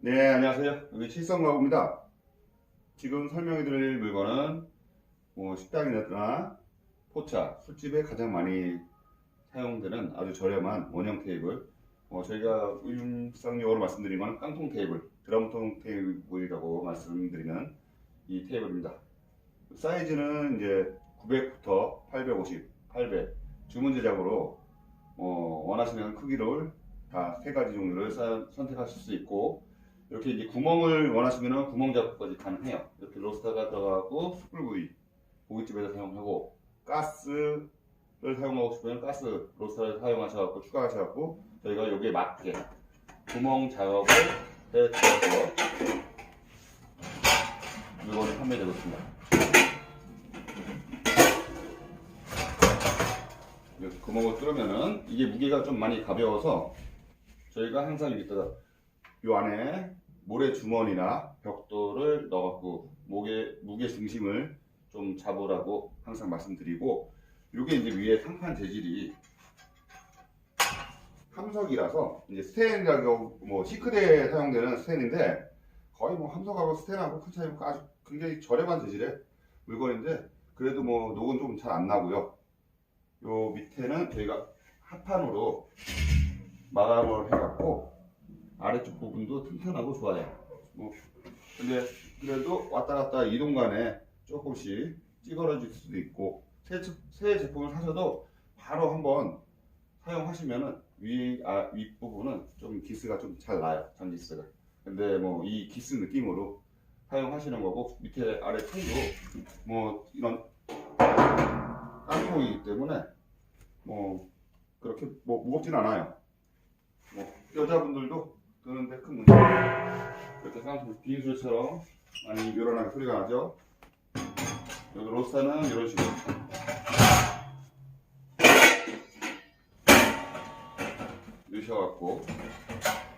네, 안녕하세요. 여기 칠성가구입니다. 지금 설명해 드릴 물건은 뭐 식당이나 포차, 술집에 가장 많이 사용되는 아주 저렴한 원형 테이블. 어, 저희가 일상용어로 말씀드린 건 깡통 테이블, 드럼통 테이블이라고 말씀드리는 이 테이블입니다. 사이즈는 이제 900부터 850, 800 주문 제작으로 어, 원하시는 크기를 다 세 가지 종류를 사- 선택하실 수 있고 이렇게 이제 구멍을 원하시면 구멍 작업까지 가능해요. 이렇게 로스터가 들어가고 숯불 구이 고깃집에서 사용하고 가스를 사용하고 싶으면 가스 로스터를 사용하셔갖고 추가하셔갖고 저희가 여기에 맞게 구멍 작업을 해드려서 물건이 판매되고 있습니다. 이렇게 구멍을 뚫으면은 이게 무게가 좀 많이 가벼워서 저희가 항상 여기다가 요 안에 모래 주머니나 벽돌을 넣어갖고 무게 무게 중심을 좀 잡으라고 항상 말씀드리고 요게 이제 위에 상판 재질이 함석이라서 이제 스테인 가격 뭐 시크대에 사용되는 스테인인데 거의 뭐 함석하고 스테인하고 큰 차이 없고 아주 굉장히 저렴한 재질의 물건인데 그래도 뭐 녹은 좀 잘 안 나고요. 요 밑에는 저희가 합판으로 마감을 해갖고 부분도 튼튼하고 좋아요. 뭐 근데 그래도 왔다 갔다 이동 간에 조금씩 찌그러질 수도 있고 새, 제- 새 제품을 사셔도 바로 한번 사용하시면은 위, 아, 윗부분은 좀 기스가 좀 잘 나요. 전기스가. 근데 뭐 이 기스 느낌으로 사용하시는 거고 밑에 아래 통도 뭐 이런 깡통이기 때문에 뭐 그렇게 뭐 무겁진 않아요. 뭐 여자분들도 드는데 큰 문제. 이렇게 깡통 빈술처럼 많이 요란하게 소리가 나죠. 여기 로스타는 이런 식으로 넣으셔갖고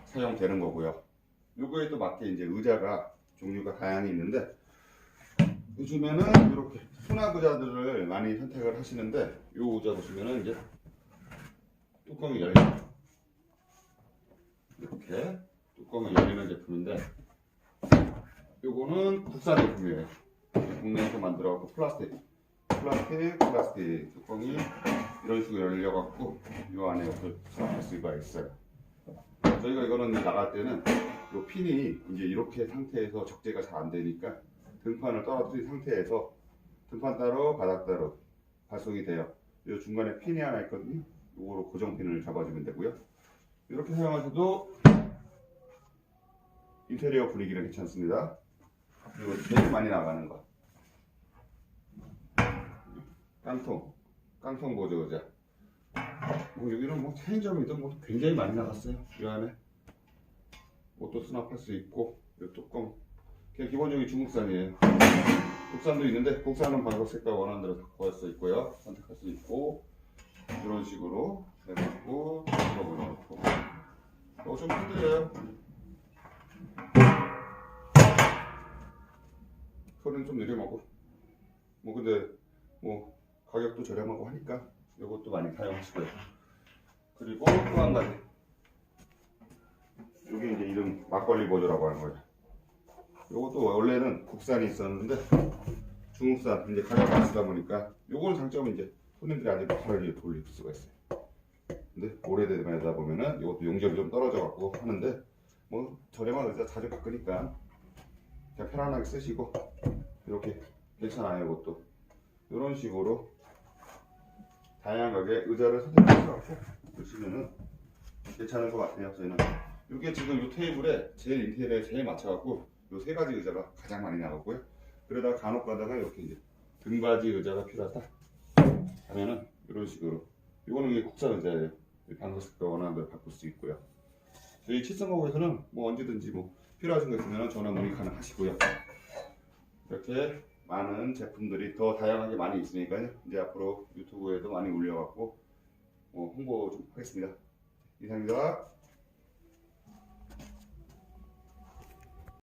사용되는 거고요. 요거에 또 맞게 이제 의자가 종류가 다양히 있는데 요즘에는 이렇게 수납 의자들을 많이 선택을 하시는데 요 의자 보시면은 이제 뚜껑이 열려요. 이렇게 뚜껑이 열리는 제품인데 요거는 국산 제품이에요. 국내에서 만들어갖고 플라스틱 플라스틱 플라스틱 뚜껑이 이런 식으로 열려갖고 요 안에 이렇게 수납할 수가 있어요. 저희가 이거는 나갈 때는 요 핀이 이제 이렇게 상태에서 적재가 잘 안 되니까 등판을 떨어뜨린 상태에서 등판 따로 바닥 따로 발송이 돼요. 요 중간에 핀이 하나 있거든요. 요거로 고정 핀을 잡아주면 되고요. 이렇게 사용하셔도 인테리어 분위기는 괜찮습니다. 그리고 제일 많이 나가는 거 깡통 깡통 보조 의자. 뭐 여기는 뭐 체인점이든 뭐 굉장히 많이 나갔어요. 이 안에. 옷도 수납할 수 있고 이 뚜껑. 그냥 기본적인 중국산이에요. 국산도 있는데 국산은 방석 색깔 원하는 대로 바꿀 수 있고요. 선택할 수 있고 이런 식으로. 넣고 어좀 힘들어요. 소리는 좀 내려먹고. 뭐 근데 뭐 가격도 저렴하고 하니까 이것도 많이 사용하시고요. 그리고 또 한 가지. 이게 이제 이름 막걸리 보조라고 하는 거예요. 이것도 원래는 국산이 있었는데 중국산 이제 가격 낮추다 보니까 요거는 장점은 이제 손님들이 아직 바로 돌릴 수가 있어요 근데 오래되다 보면은 이것도 용적이 좀 떨어져 갖고 하는데 뭐 저렴한 의자 자주 바꾸니까 그냥 편안하게 쓰시고 이렇게 괜찮아요 이것도. 이런 식으로 다양하게 의자를 선택하셔서 보시면은 괜찮은 것 같아요 저희는. 이게 지금 이 테이블에 제일 인테리어에 제일 맞춰갖고 이 세 가지 의자가 가장 많이 나가고요. 그러다가 간혹 가다가 이렇게 이제 등받이 의자가 필요하다 하면은 이런 식으로 이거는 이게 국산 의자예요 방석색도 원하는 대로 바꿀 수 있고요 저희 칠성가구에서는 뭐 언제든지 뭐 필요하신 거 있으면 전화 문의 가능하시고요 이렇게 많은 제품들이 더 다양하게 많이 있으니까요. 이제 앞으로 유튜브에도 많이 올려갖고 뭐 홍보 좀 하겠습니다. 이상입니다.